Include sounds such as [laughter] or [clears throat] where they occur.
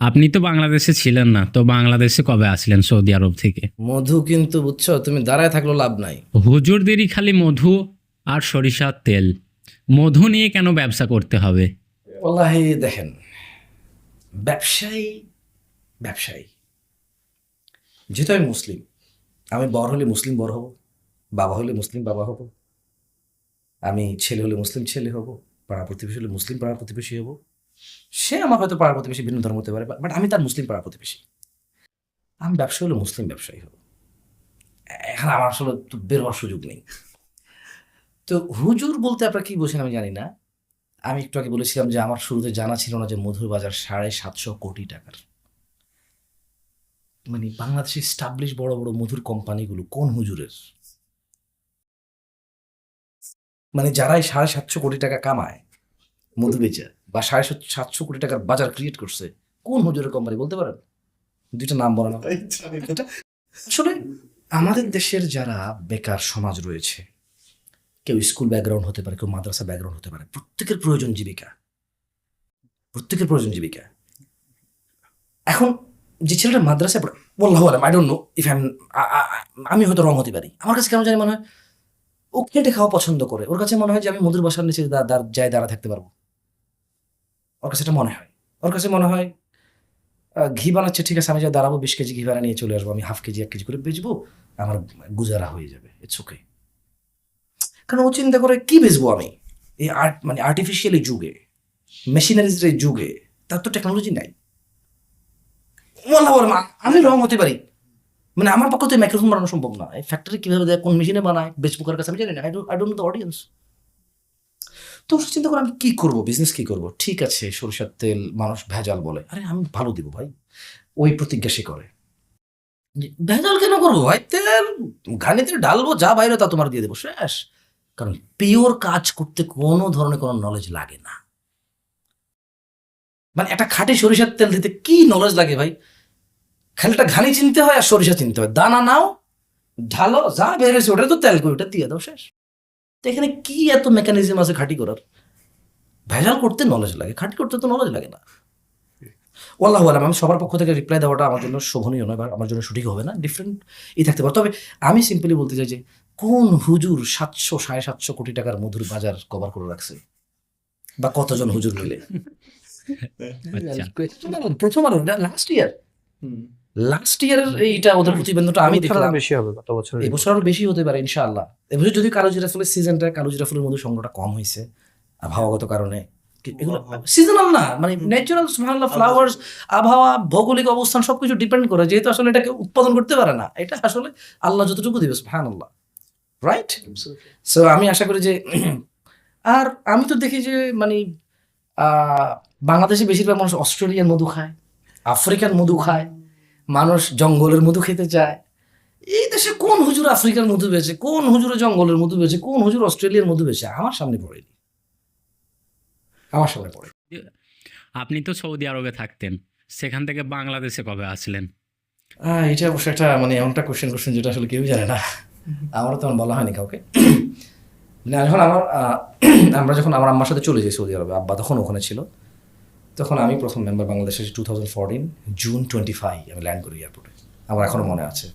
আপনি তো বাংলাদেশে ছিলেন না তো বাংলাদেশে কবে আসলেন সৌদি আরব থেকে? মধু কিন্তু বুঝছ তুমি দাঁড়ায় থাকলেও লাভ নাই। হুজুরদেরই খালি মধু আর সরিষার তেল। মধু নিয়ে কেন ব্যবসা করতে হবে? দেখেন ব্যবসায়ী ব্যবসায়ী। যেহেতু আমি মুসলিম আমি বড় হলে মুসলিম বড় হব বাবা হলে মুসলিম বাবা হব আমি ছেলে হলে মুসলিম ছেলে হব পাড়া প্রতিবেশী হলে মুসলিম পাড়া প্রতিবেশী হব সে আমার হয়তো পাড়া প্রতিবেশী, ভিন্ন ধর্ম হতে পারে বাট আমি তার মুসলিম পাড়া প্রতিবেশী। আমি ব্যবসা হলে মুসলিম ব্যবসায়ী হব। এখন আমার আসলে তো বের হওয়ার সুযোগ নেই। তো হুজুর বলতে আপনারা কি বলছেন আমি জানি না। আমি একটু আগে বলেছিলাম যে আমার শুরুতে জানা ছিল না যে মধুর বাজার সাড়ে সাতশো কোটি টাকার। মানে বাংলাদেশে স্টাবলিশ বড় বড় মধুর কোম্পানিগুলো কোন হুজুরের? মানে যারাই সাড়ে সাতশো কোটি টাকা কামায়, মধু বেচে বা সাড়ে সাতশো কোটি টাকার বাজার ক্রিয়েট করছে। কোন হুজুরের কোম্পানি, বলতে পারেন? দুইটা নাম আমাকে। এটা আসলে আমাদের দেশের যারা বেকার সমাজ রয়েছে, কেউ স্কুল ব্যাকগ্রাউন্ড হতে পারে, কেউ মাদ্রাসা ব্যাকগ্রাউন্ড হতে পারে, প্রত্যেকের প্রয়োজন জীবিকা। প্রত্যেকের প্রয়োজন জীবিকা। এখন যে ছেলেটা মাদ্রাসায় পড়ে বললাম বললাম I don't know if I আমি হয়তো রং হতে পারি। আমার কাছে কেন জানি মনে হয়, ও খেটে খাওয়া পছন্দ করে। ওর কাছে মনে হয় যে আমি মধুর বাসার নিচে যাই দাঁড়া থাকতে পারব। ওর কাছে এটা মনে হয়। ওর কাছে মনে হয় ঘি বানাচ্ছে, ঠিক আছে, আমি যা দাঁড়াবো, বিশ কেজি ঘি বানা নিয়ে চলে আসব, আমি হাফ কেজি, এক কেজি করে বেচবো, আমার গুজারা হয়ে যাবে ইটস ওকে কারণ ও চিন্তা করে, কি বেচবো আমি? এই আর্ট মানে আর্টিফিশিয়াল যুগে মেশিনারিজ এই যুগে, তার তো টেকনোলজি নাই। আমি রং হতে পারি। মানে আমার পক্ষে তো মাইক্রোফোন বানানো সম্ভব না। ফ্যাক্টরি কীভাবে দেয়, কোন মেশিনে বানায় বেচবুকার কাছে, আমি জানি না আই ডোন্ট দ্য অডিয়েন্স তো চিন্তা করে, আমি কি করব? বিজনেস কি করব? ঠিক আছে, সরিষার তেল মানুষ ভেজাল বলে। আরে আমি ভালো দিব ভাই। ওই প্রতিজ্ঞা সে করে। ভেজাল কেন করব ভাই? তেল, ঘানিতে ঢালবো, যা বাইরে তা তোমার দিয়ে দেবো, শেষ। কারণ পিওর কাজ করতে কোনো ধরনের কোনো নলেজ লাগে না। মানে একটা খাঁটি সরিষার তেল দিতে কি নলেজ লাগে ভাই? খালি একটা ঘানি চিনতে হয় আর সরিষা চিনতে হয়। দানা নাও, ঢালো, যা বেরিয়েছে ওটা তো তেল করে ওটা দিয়ে দাও, শেষ। তো এখানে কি এত মেকানিজম আছে খাঁটি করার? ভেজাল করতে নলেজ লাগে খাঁটি করতে তো নলেজ লাগে না। ওল্লাহ আলাম আমি সবার পক্ষ থেকে রিপ্লাই দেওয়াটা আমার জন্য শোভনীয় নয় বা আমার জন্য সঠিক হবে না ডিফারেন্ট ই থাকতে পারে। তবে আমি সিম্পলি বলতে চাই যে কোন হুজুর সাতশো সাড়ে সাতশো কোটি টাকার মধুর বাজার কভার করে রাখছে? বা কতজন হুজুর মিলে আচ্ছা। প্রথম আলো লাস্ট ইয়ার লাস্ট ইয়ারের এইটা ওদের প্রতিবেদনটা আমি দেখলাম। বেশি হবে গত বছর এবছর আরও বেশি হতে পারে ইনশাআল্লাহ। এবছর যদি কালোজিরা ফুলের সিজনটা কালোজিরা ফুলের মধ্যে সংগ্রহটা কম হয়েছে আবহাওয়াগত কারণে। এগুলো সিজনাল না মানে ন্যাচারাল সুবহানাল্লাহ ফ্লাওয়ার্স আবহাওয়া ভৌগোলিক অবস্থান সবকিছু ডিপেন্ড করে যেহেতু আসলে এটাকে উৎপাদন করতে পারে না এটা আসলে আল্লাহ যতটুকু দিবে সুবহানাল্লাহ রাইট সো আমি আশা করি যে [clears throat] আর আমি তো দেখি যে মানে আহ, বাংলাদেশে বেশিরভাগ মানুষ অস্ট্রেলিয়ান মধু খায় আফ্রিকান মধু খায় মানুষ জঙ্গলের মধু খেতে চায়। এই দেশে কোন হুজুর আফ্রিকার মধু বেছে কোন হুজুর জঙ্গলের মধু বেছে কোন হুজুর অস্ট্রেলিয়ার মধু বেছে আমার সামনে পড়েনি। আমার সামনে পড়ে আপনি তো সৌদি আরবে থাকতেন সেখান থেকে বাংলাদেশে কবে আসলেন? এটা অবশ্য একটা মানে এমনটা কোশ্চেন কোশ্চেন যেটা আসলে কেউ জানে না। আমারও তেমন বলা হয়নি কাউকে। না যখন আমার আমরা যখন আমার আম্মার সাথে চলে যাই সৌদি আরবে আব্বা তখন ওখানে ছিল। তখন আমি প্রথম মেম্বার বাংলাদেশের two thousand June twenty five আমি ল্যান্ড করি এয়ারপোর্টে আমার এখনও মনে আছে।